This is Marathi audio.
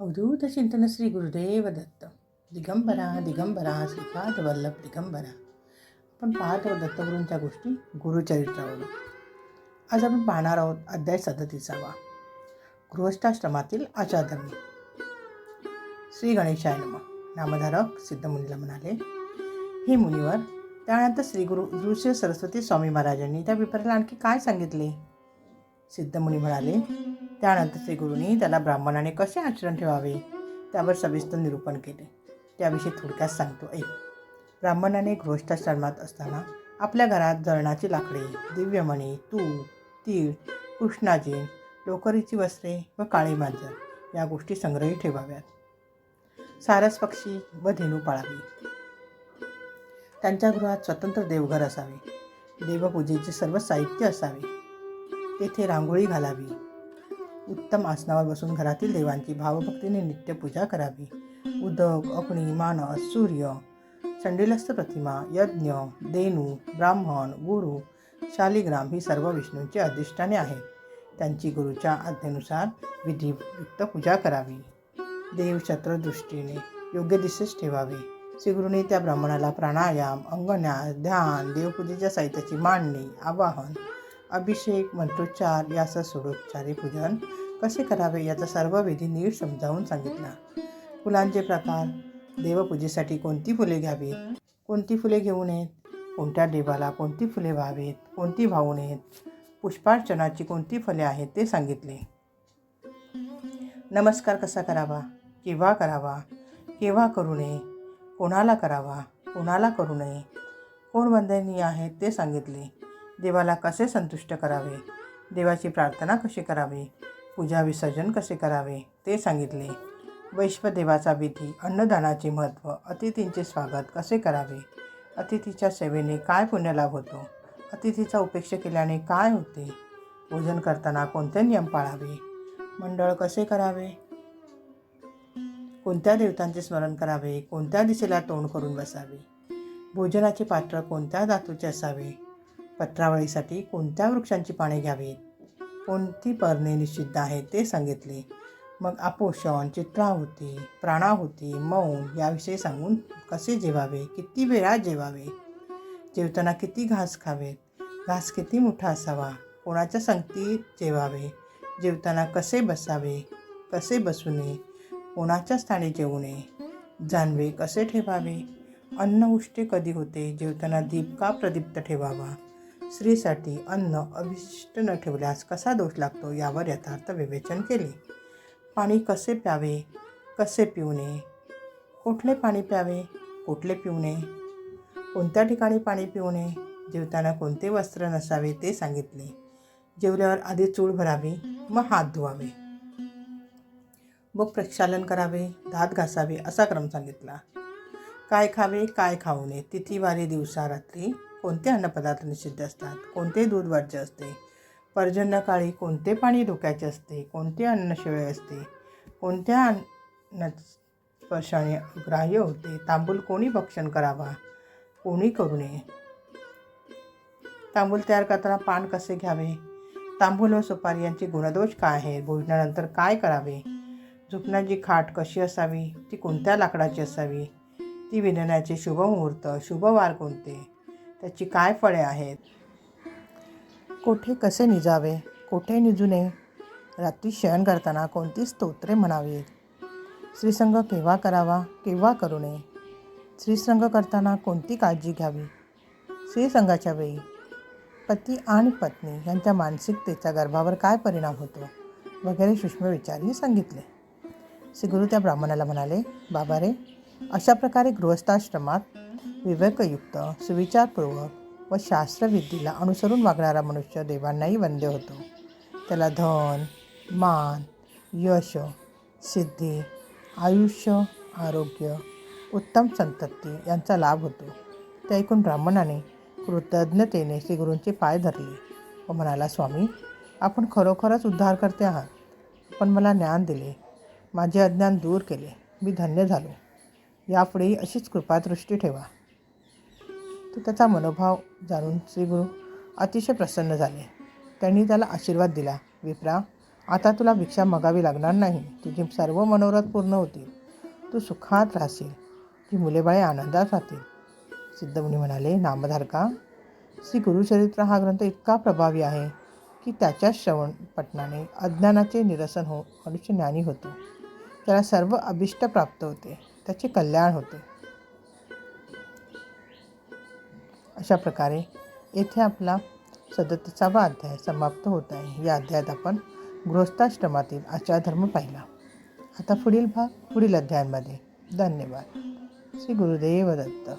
अवधूत चिंतन श्री गुरुदेव दत्त दिगंबरा दिगंबरा श्रीपाद वल्लभ दिगंबरा आपण पाहत आहोत दत्तगुरूंच्या गोष्टी गुरुचरित्रावरून आज आपण पाहणार आहोत अध्याय सदतीसावा गृहस्थाश्रमातील आचारधर्म श्री गणेशाय नम नामधारक सिद्धमुनीला म्हणाले हे मुनीवर त्यानंतर श्री गुरु ऋषी सरस्वती स्वामी महाराजांनी त्या विपरीला आणखी काय सांगितले सिद्धमुनी म्हणाले त्यानंतर श्री गुरुनी त्याला ब्राह्मणाने कसे आचरण ठेवावे? त्यावर सविस्तर निरूपण केले. त्याविषयी थोडक्यात सांगतो. ऐक ब्राह्मणाने गृहस्थाश्रमात असताना आपल्या घरात जळणाची लाकडे दिव्यमणी तूप तीळ कृष्णाजी लोकरीची वस्त्रे व काळी मांजर या गोष्टी संग्रही ठेवाव्यात. सारस पक्षी व धेनू पाळावी. त्यांच्या गृहात स्वतंत्र देवघर असावे. देवपूजेचे सर्व साहित्य असावे. तेथे रांगोळी घालावी. उत्तम आसनावर बसून घरातील देवांची भावभक्तीने नित्यपूजा करावी. उदक अग्नी मानस सूर्य चंडिलस्थ प्रतिमा यज्ञ देणू ब्राह्मण गुरु शालिग्राम ही सर्व विष्णूंची अधिष्ठाने आहेत. त्यांची गुरुच्या आज्ञेनुसार विधियुक्त पूजा करावी. देव शत्रदृष्टीने योग्य दिशेस ठेवावे. श्रीगुरूने त्या ब्राह्मणाला प्राणायाम अंगन्यास ध्यान देवपूजेच्या साहित्याची मांडणी आवाहन अभिषेक मंत्रोच्चार यासह सोडोच्चारे पूजन कसे करावे याचा सर्व विधी नीट समजावून सांगितला. फुलांचे प्रकार. देवपूजेसाठी कोणती फुले घ्यावीत? कोणती फुले घेऊ नयेत? कोणत्या देवाला कोणती फुले व्हावीत? कोणती वाहू नयेत? पुष्पार्चनाची कोणती फले आहेत ते सांगितले. नमस्कार कसा करावा? केव्हा करावा? केव्हा करू नये? कोणाला करावा? कोणाला करू नये? कोण वंदनीय आहेत ते सांगितले. देवाला कसे संतुष्ट करावे? देवाची प्रार्थना कशी करावी? पूजा विसर्जन कसे करावे? ते सांगितले. वैश्वदेवाचा विधी अन्नदानाचे महत्त्व अतिथींचे स्वागत कसे करावे? अतिथीच्या सेवेने काय पुण्यलाभ होतो? अतिथीचा उपेक्षा केल्याने काय होते? भोजन करताना कोणते नियम पाळावे? मंडळ कसे करावे? कोणत्या देवतांचे स्मरण करावे? कोणत्या दिशेला तोंड करून बसावे? भोजनाचे पात्र कोणत्या धातूचे असावे? पत्रावळीसाठी कोणत्या वृक्षांची पाने घ्यावीत? कोणती पर्णे निषिद्ध आहेत ते सांगितले. मग आपोषण चित्राहुती प्राणाहुती मौन याविषयी सांगून कसे जेवावे? किती वेळा जेवावे? जेवताना किती घास खावेत? घास किती मोठा असावा? कोणाच्या संगतीत जेवावे? जेवताना कसे बसावे? कसे बसू नये कोणाच्या स्थानी जेवू नये जानवे कसे ठेवावे? अन्न उष्टे कधी होते? जेवताना दीप का प्रदीप्त ठेवावा? स्त्रीसाठी अन्न अभिष्ट न ठेवल्यास कसा दोष लागतो यावर यथार्थ विवेचन केले. पाणी कसे प्यावे? कसे पिऊ नये कुठले पाणी प्यावे? कुठले पिऊ नये कोणत्या ठिकाणी पाणी पिऊ नये जेवताना कोणते वस्त्र नसावे ते सांगितले. जेवल्यावर आधी चूळ भरावी मग हात धुवावे. मग प्रक्षालन करावे दात घासावे असा क्रम सांगितला. काय खावे? काय खाऊ नये? तिथी वारी दिवसा रात्री कोणते अन्नपदार्थ निषिद्ध असतात? कोणते दूध वर्ज्य असते? पर्जन्यकाळी कोणते पाणी धोक्याचे असते? कोणते अन्न शिळे असते? कोणत्या अन्न स्पर्शाने ग्राह्य होते? तांबूल कोणी भक्षण करावा? कोणी करू नये? तांबूल तयार करताना पान कसे घ्यावे? तांबूल व सुपारी यांचे गुणदोष काय आहेत? भोजनानंतर काय करावे? झुकण्याची खाट कशी असावी? ती कोणत्या लाकडाची असावी? ती विनण्याचे शुभ मुहूर्त शुभवार कोणते? त्याची काय फळे आहेत? कोठे कसे निजावे? कोठे निजू नये रात्री शयन करताना कोणती स्तोत्रे म्हणावीत? श्रीसंग केव्हा करावा? केव्हा करू नये? श्रीसंग करताना कोणती काळजी घ्यावी? श्रीसंगाच्या वेळी पती आणि पत्नी यांच्या मानसिकतेचा गर्भावर काय परिणाम होतो? वगैरे सूक्ष्म विचारही सांगितले. श्रीगुरु त्या ब्राह्मणाला म्हणाले बाबा रे अशा प्रकारे गृहस्थाश्रमात विवेकयुक्त सुविचारपूर्वक व शास्त्रविधीला अनुसरून वागणारा मनुष्य देवांनाही वंद्य होतो. त्याला धन मान यश सिद्धी आयुष्य आरोग्य उत्तम संतती यांचा लाभ होतो. ते ऐकून ब्राह्मणाने कृतज्ञतेने श्रीगुरूंचे पाय धरले व म्हणाला स्वामी आपण खरोखरच उद्धार करते आहात. आपण मला ज्ञान दिले. माझे अज्ञान दूर केले. मी धन्य झालो. यापुढेही अशीच कृपादृष्टी ठेवा. तो त्याचा मनोभाव जाणून श्रीगुरु अतिशय प्रसन्न झाले. त्यांनी त्याला आशीर्वाद दिला. विप्रा आता तुला भिक्षा मागावी लागणार नाही. तुझी सर्व मनोरथ पूर्ण होतील. तू सुखात राहशील. ती मुलेबाळे आनंदात राहतील. सिद्धमुनी म्हणाले नामधारका श्री गुरुचरित्र हा ग्रंथ इतका प्रभावी आहे की त्याच्या श्रवण पठणाने अज्ञानाचे निरसन हो मनुष्य ज्ञानी होतो. त्याला सर्व अभिष्ट प्राप्त होते. त्याचे कल्याण होते. अशा प्रकारे येथे आपला सदतीसावा अध्याय समाप्त होत आहे. या अध्यायात आपण गृहस्थाश्रमातील आचारधर्म पाहिला. आता पुढील भाग पुढील अध्यायांमध्ये. धन्यवाद. श्री गुरुदेव दत्त